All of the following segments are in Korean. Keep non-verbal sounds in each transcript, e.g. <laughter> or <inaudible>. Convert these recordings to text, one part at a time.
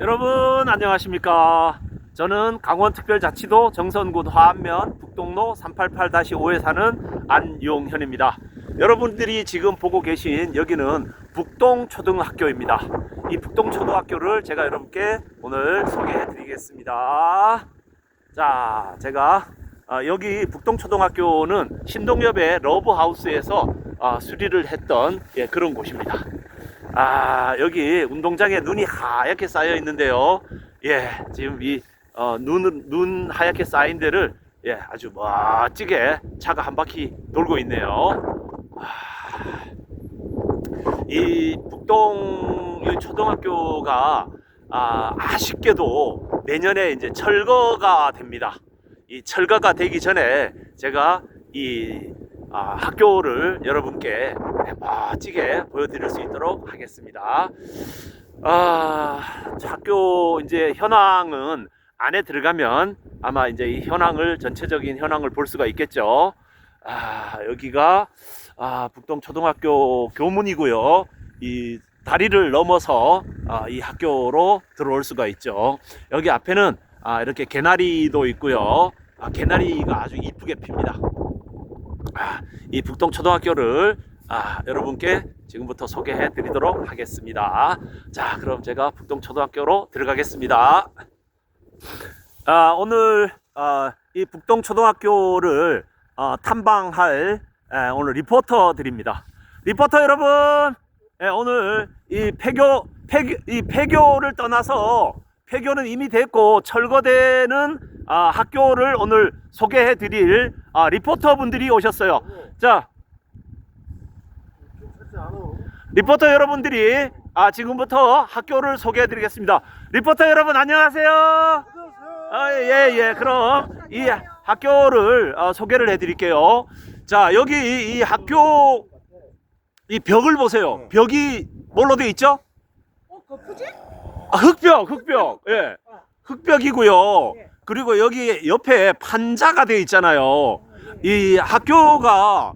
여러분 안녕하십니까? 저는 강원특별자치도 정선군 화안면 북동로 388-5에 사는 안용현입니다. 여러분들이 지금 보고 계신 여기는 북동초등학교입니다. 이 북동초등학교를 제가 여러분께 오늘 소개해 드리겠습니다. 자 제가 어, 여기 북동초등학교는 신동엽의 러브하우스에서 어, 수리를 했던 예, 그런 곳입니다 아 여기 운동장에 눈이 하얗게 쌓여 있는데요. 예 지금 이 어, 눈, 눈 하얗게 쌓인 데를 예 아주 멋지게 차가 한 바퀴 돌고 있네요. 아, 이 북동 이 초등학교가 아, 아쉽게도 내년에 이제 철거가 됩니다. 이 철거가 되기 전에 제가 이 아, 학교를 여러분께 멋지게 보여드릴 수 있도록 하겠습니다. 아, 학교 이제 현황은 안에 들어가면 아마 이제 이 현황을 전체적인 현황을 볼 수가 있겠죠. 아, 여기가 아, 북동 초등학교 교문이고요. 이 다리를 넘어서 아, 이 학교로 들어올 수가 있죠. 여기 앞에는 아, 이렇게 개나리도 있고요. 아, 개나리가 아주 이쁘게 핍니다. 아, 이 북동 초등학교를 아, 여러분께 지금부터 소개해 드리도록 하겠습니다. 자, 그럼 제가 북동 초등학교로 들어가겠습니다. 아, 오늘 아, 이 북동 초등학교를 어, 탐방할 에, 오늘 리포터들입니다. 리포터 여러분, 예, 오늘 이 폐교, 폐교, 이 폐교를 떠나서 폐교는 이미 됐고 철거되는 아, 학교를 오늘 소개해 드릴 아, 리포터 분들이 오셨어요. 자, 리포터 여러분들이 아, 지금부터 학교를 소개해 드리겠습니다. 리포터 여러분 안녕하세요. 아, 예, 예. 그럼 이 학교를 어, 소개를 해 드릴게요. 자, 여기 이, 이 학교 이 벽을 보세요. 벽이 뭘로 돼 있죠? 어, 거푸지? 아, 흑벽, 흑벽. 예. 흑벽이고요. 그리고 여기 옆에 판자가 돼 있잖아요. 이 학교가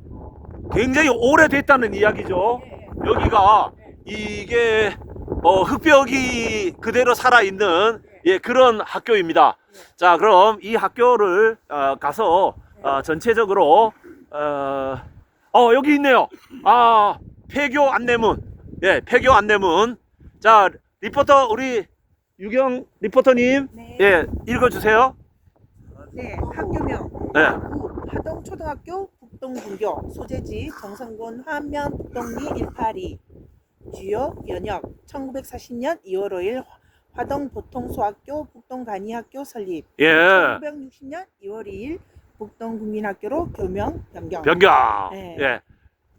굉장히 오래됐다는 이야기죠. 여기가 이게 어, 흑벽이 그대로 살아 있는 예, 그런 학교입니다. 자, 그럼 이 학교를 어, 가서 어, 전체적으로 어, 어, 여기 있네요. 아, 폐교 안내문. 예, 폐교 안내문. 자, 리포터 우리 유경 리포터님, 네. 예, 읽어주세요. 네, 학교명 네, 구 하동초등학교 북동분교 소재지 정성군 화면 북동리 182 주요 연역 1940년 2월 5일 화동 보통소학교 북동간이학교 설립 예, 1960년 2월 2일 북동국민학교로 교명 변경 변경. 네. 예,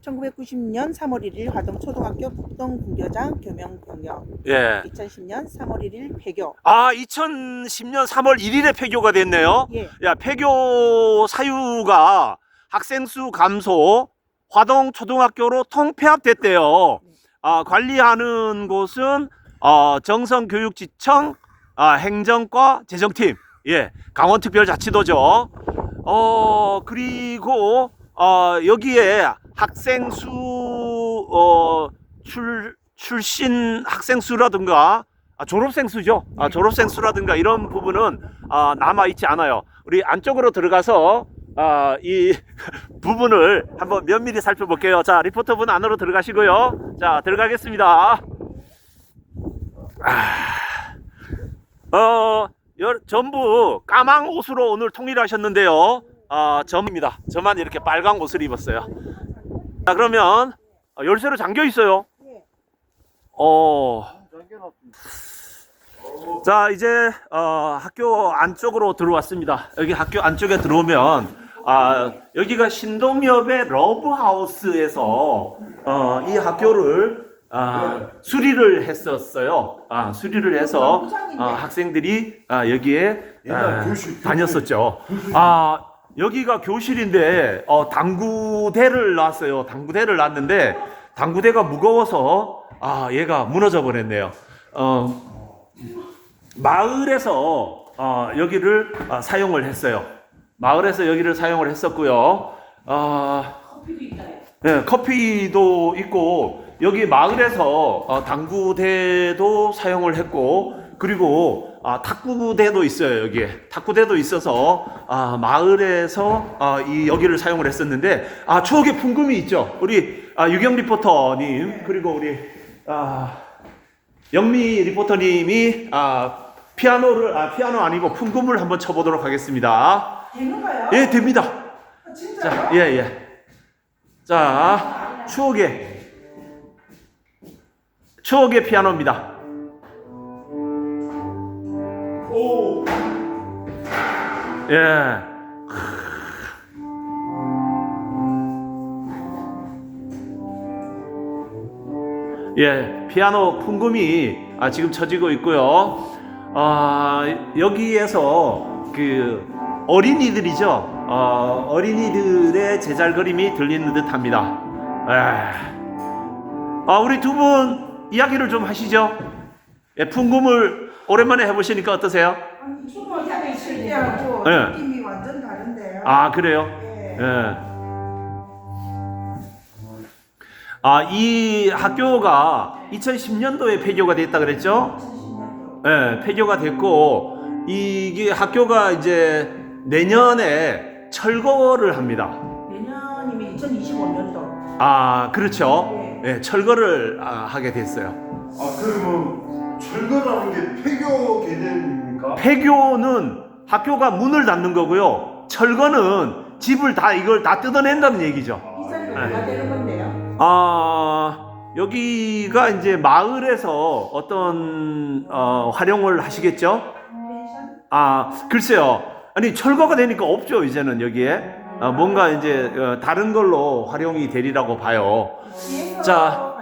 1990년 3월 1일 화동 초등학교 북동분교장 교명 변경 예. 2010년 3월 1일 폐교 아, 2010년 3월 1일에 폐교가 됐네요. 예, 야, 폐교 사유가 학생 수 감소, 화동 초등학교로 통폐합됐대요. 아, 관리하는 곳은 어, 정성교육지청 아, 행정과 재정팀, 예, 강원특별자치도죠. 어, 그리고 어, 여기에 학생 수 어, 출 출신 학생 수라든가 아, 졸업생 수죠. 아, 졸업생 수라든가 이런 부분은 아, 남아 있지 않아요. 우리 안쪽으로 들어가서 아, 이 <laughs> 부분을 한번 면밀히 살펴볼게요. 자, 리포터분 안으로 들어가시고요. 자, 들어가겠습니다. 아, 어, 여- 전부 까망 옷으로 오늘 통일하셨는데요. 아, 점입니다. 저만 이렇게 빨간 옷을 입었어요. 자, 그러면 어, 열쇠로 잠겨 있어요. 어. 자 이제 어, 학교 안쪽으로 들어왔습니다. 여기 학교 안쪽에 들어오면 아, 여기가 신동엽의 러브하우스에서 어, 이 학교를 아, 수리를 했었어요. 아, 수리를 해서 아, 학생들이 아, 여기에 아, 다녔었죠. 아 여기가 교실인데 어, 당구대를 놨어요. 당구대를 놨는데 당구대가 무거워서 아 얘가 무너져 버렸네요. 어, 마을에서 어, 여기를 어, 사용을 했어요. 마을에서 여기를 사용을 했었고요. 어, 네, 커피도 있고 여기 마을에서 어, 당구대도 사용을 했고 그리고 아, 탁구대도 있어요 여기에 탁구대도 있어서 아, 마을에서 아, 이 여기를 사용을 했었는데 아, 추억의 풍금이 있죠 우리 아, 유경 리포터님 그리고 우리 아, 영미 리포터님이 아, 피아노를 아 피아노 아니고 풍금을 한번 쳐보도록 하겠습니다. 되는가요? 예 됩니다. 아, 진짜요? 자, 예, 예. 자, 추억의, 추억의 피아노입니다. 예. 예, 피아노 풍금이 아, 지금 쳐지고 있고요. 아, 여기에서 그 어린이들이죠. 어, 어린이들의 제잘거림이 들리는 듯합니다. 에. 아, 우리 두 분 이야기를 좀 하시죠. 예, 풍금을 오랜만에 해보시니까 어떠세요? 초등학교 있을 때하고 네. 느낌이 완전 다른데요. 아, 그래요? 예. 예. 아, 이 학교가 2010년도에 폐교가 됐다 그랬죠? 70년도. 예, 폐교가 됐고 이게 학교가 이제 내년에 철거를 합니다. 내년이면 2025년도. 아, 그렇죠. 예, 철거를 아, 하게 됐어요. 아 그러면 철거라는 게 폐교 개념입니까? 폐교는 학교가 문을 닫는 거고요. 철거는 집을 다 이걸 다 뜯어낸다는 얘기죠. 네. 누가 되는 건데요? 아, 여기가 이제 마을에서 어떤 어, 활용을 하시겠죠? 아, 글쎄요. 아니 철거가 되니까 없죠 이제는 여기에 아, 뭔가 이제 어, 다른 걸로 활용이 되리라고 봐요. 자.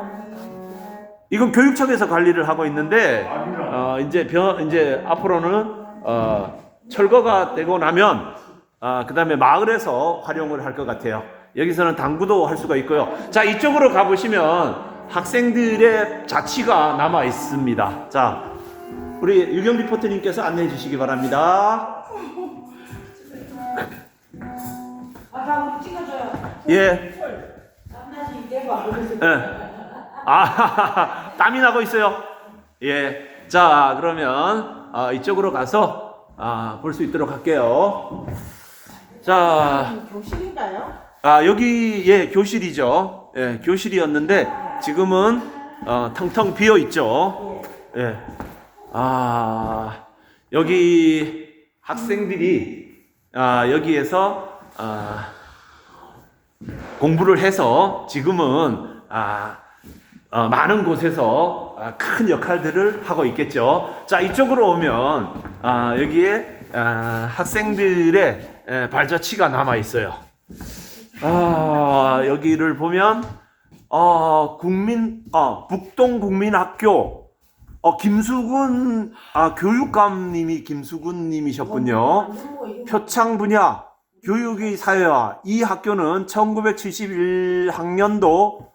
이건 교육청에서 관리를 하고 있는데 어, 이제 변 이제 앞으로는 어, 철거가 되고 나면 아, 그다음에 마을에서 활용을 할 것 같아요. 여기서는 당구도 할 수가 있고요. 자 이쪽으로 가보시면 학생들의 자취가 남아 있습니다. 자 우리 유경 리포터님께서 안내해 주시기 바랍니다. 아, 나 우리 찍어줘요. 예. 예. 아, 땀이 나고 있어요. 예. 자, 그러면 아, 이쪽으로 가서 아, 볼 수 있도록 할게요. 자, 교실인가요? 아, 여기 예, 교실이죠. 예, 교실이었는데 지금은 어, 텅텅 비어 있죠. 예. 아, 여기 학생들이 아, 여기에서 아, 공부를 해서 지금은 아, 어, 많은 곳에서 아, 큰 역할들을 하고 있겠죠. 자, 이쪽으로 오면 아, 여기에 아, 학생들의 에, 발자취가 남아 있어요. 아, 여기를 보면 어, 국민 어, 북동 국민학교 어, 김수근 아, 교육감님이 김수근님이셨군요. 표창 분야 교육의 사회화 이 학교는 1971학년도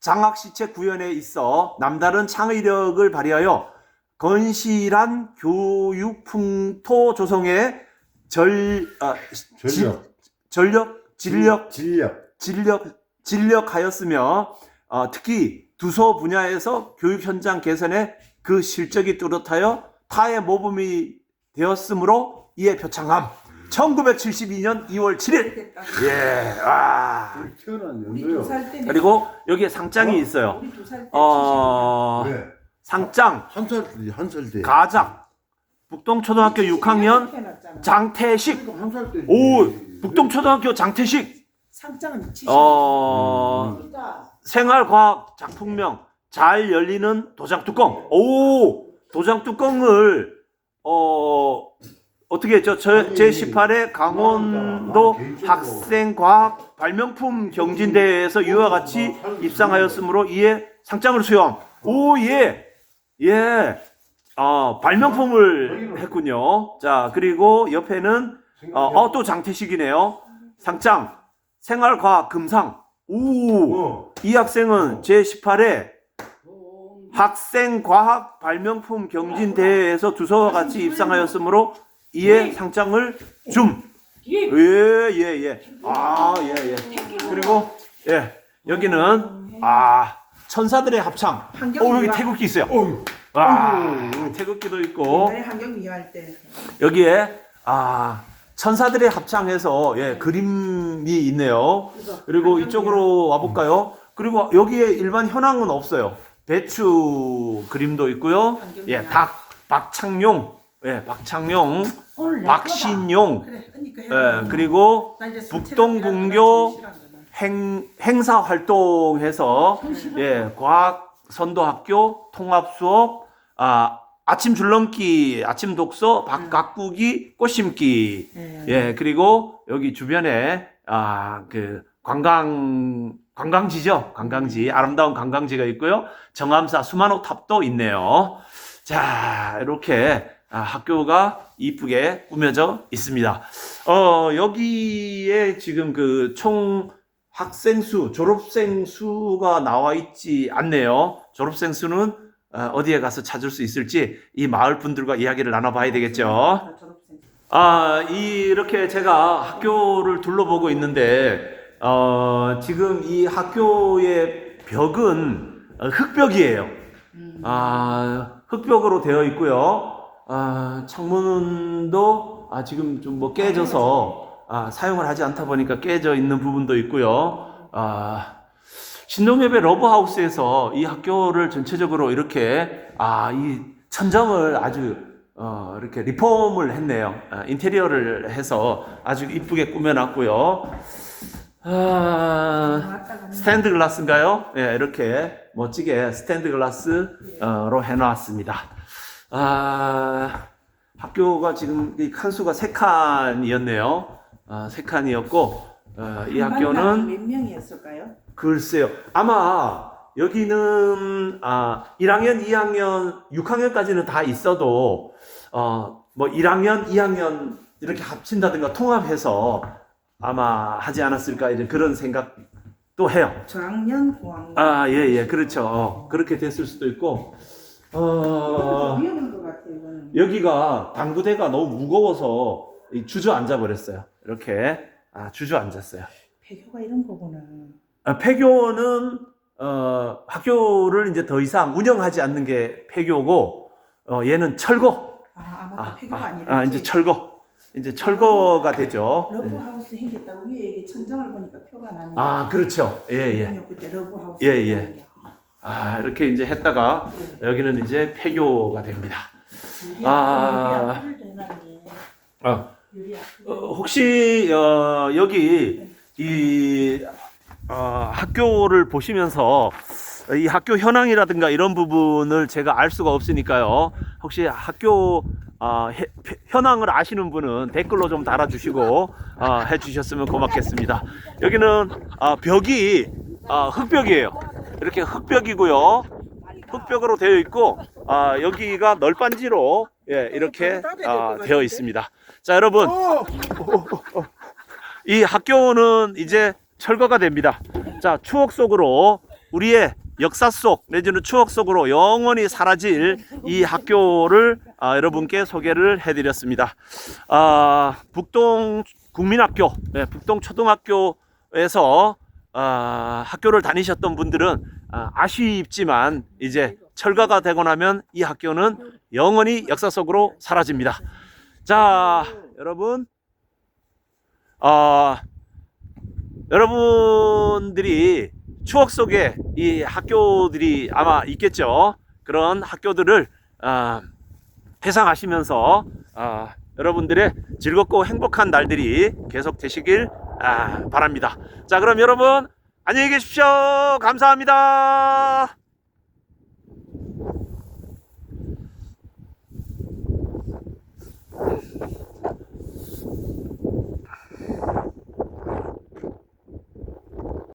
장학시책 구현에 있어 남다른 창의력을 발휘하여 건실한 교육 풍토 조성에 절 아, 지- 전력. 전력 진력. 진력. 진력 진력하였으며 어, 특히 두서 분야에서 교육 현장 개선에 그 실적이 뚜렷하여 타의 모범이 되었으므로 이에 표창함. 1972년 2월 7일. 됐다. 예. 와. 태어난 우리 연도요. 두살 때. 그리고 여기에 상장이 있어요. 우리 두살 때. 어, 네. 상장 한살 한살 때. 가장 북동초등학교 6학년 태어났잖아. 장태식. 한살 때. 오, 북동초등학교 장태식. 상장은 70. 어, 그러니까 생활과학 작품명 잘 열리는 도장 뚜껑. 오 도장 뚜껑을 어 어떻게 했죠? 저, 제 18회 강원도 학생과학 발명품 경진대회에서 이와 같이 입상하였으므로 이에 상장을 수여함. 오 예. 예. 어, 발명품을 했군요. 자, 그리고 옆에는 어, 어, 또 장태식이네요. 상장 생활과학 금상. 오. 어. 이 학생은 제18회 학생 과학 발명품 경진 대회에서 두서와 같이 입상하였으므로 이에 상장을 줌. 예, 예, 예. 아, 예, 예. 그리고 예. 여기는 아, 천사들의 합창. 오, 여기 태극기 있어요. 와, 태극기도 있고 옛날에 환경 미화할 때 여기에 아 천사들의 합창해서 예 그림이 있네요. 그리고 이쪽으로 와볼까요? 그리고 여기에 일반 현황은 없어요. 배추 그림도 있고요. 예, 박 박창용, 예, 박창용, 박신용. 그래 예, 그리고 술태가 행, 행사 활동해서 예, 과학 선도학교 통합 수업 아 아침 줄넘기 아침 독서 박 가꾸기 꽃 심기. 예. 예 그리고 여기 주변에 아 그 관광 관광지죠? 관광지 아름다운 관광지가 있고요. 정암사 수만호 탑도 있네요. 자 이렇게 아, 학교가 이쁘게 꾸며져 있습니다 어 여기에 지금 그 총 학생 수 졸업생 수가 나와 있지 않네요 졸업생 수는 어, 어디에 가서 찾을 수 있을지 이 마을 분들과 이야기를 나눠봐야 되겠죠. 아, 이- 이렇게 제가 학교를 둘러보고 있는데, 어, 지금 이 학교의 벽은 어, 흙벽이에요. 음. 아, 흑벽으로 되어 있고요. 아, 창문도 아, 지금 좀 뭐 깨져서 아, 사용을 하지 않다 보니까 깨져 있는 부분도 있고요. 아, 신동엽의 러브하우스에서 이 학교를 전체적으로 이렇게 아, 이 천정을 아주 어, 이렇게 리폼을 했네요. 아, 인테리어를 해서 아주 이쁘게 꾸며놨고요. 아. 스탠드 글라스인가요? 예, 이렇게 멋지게 스탠드 글라스로 해놨습니다. 아, 학교가 지금 이 칸수가 세 칸이었네요. 아, 세 칸이었고, 어, 이한 학교는 몇 명이었을까요? 글쎄요. 아마 여기는 아 1학년, 2학년, 6학년까지는 다 있어도 어 뭐 1학년, 2학년 이렇게 합친다든가 통합해서 아마 하지 않았을까 이런 그런 생각도 해요. 저학년, 고학년. 아, 예, 예. 그렇죠. 어, 그렇게 됐을 수도 있고. 어, 위험한 것 같아요. 이거는. 여기가 당구대가 너무 무거워서 이 주저앉아 버렸어요. 이렇게 아, 주저앉았어요. 폐교가 이런 거구나. 아, 폐교는 어, 학교를 이제 더 이상 운영하지 않는 게 폐교고 어, 얘는 철거. 아, 아마 아, 폐교가 아, 아니라. 아, 이제 철거. 이제 철거가 되죠. 러브하우스 생겼다고 위에 이게 천정을 보니까 표가 나는. 아, 그렇죠. 예, 예. 그때 러브하우스. 예, 예. 아, 이렇게 이제 했다가 여기는 이제 폐교가 됩니다. 아. 아. 어, 어, 혹시 어, 여기 이 어, 학교를 보시면서 이 학교 현황이라든가 이런 부분을 제가 알 수가 없으니까요. 혹시 학교 어, 해- 현황을 아시는 분은 댓글로 좀 달아주시고 어, 해주셨으면 고맙겠습니다. 여기는 어, 벽이 어, 흑벽이에요. 이렇게 흑벽이고요. 흑벽으로 되어 있고 아, 여기가 널빤지로 예, 이렇게 아, 되어 있습니다. 자 여러분 이 학교는 이제 철거가 됩니다. 자 추억 속으로 우리의 역사 속 내지는 추억 속으로 영원히 사라질 이 학교를 아, 여러분께 소개를 해드렸습니다. 아, 북동 국민학교, 네, 북동 초등학교에서 아, 학교를 다니셨던 분들은 아, 아쉽지만 이제 철거가 되고 나면 이 학교는 영원히 역사 속으로 사라집니다. 자, 여러분, 어, 여러분들이 추억 속에 이 학교들이 아마 있겠죠. 그런 학교들을 아, 회상하시면서 아, 여러분들의 즐겁고 행복한 날들이 계속 되시길 아, 바랍니다. 자, 그럼 여러분 안녕히 계십시오. 감사합니다.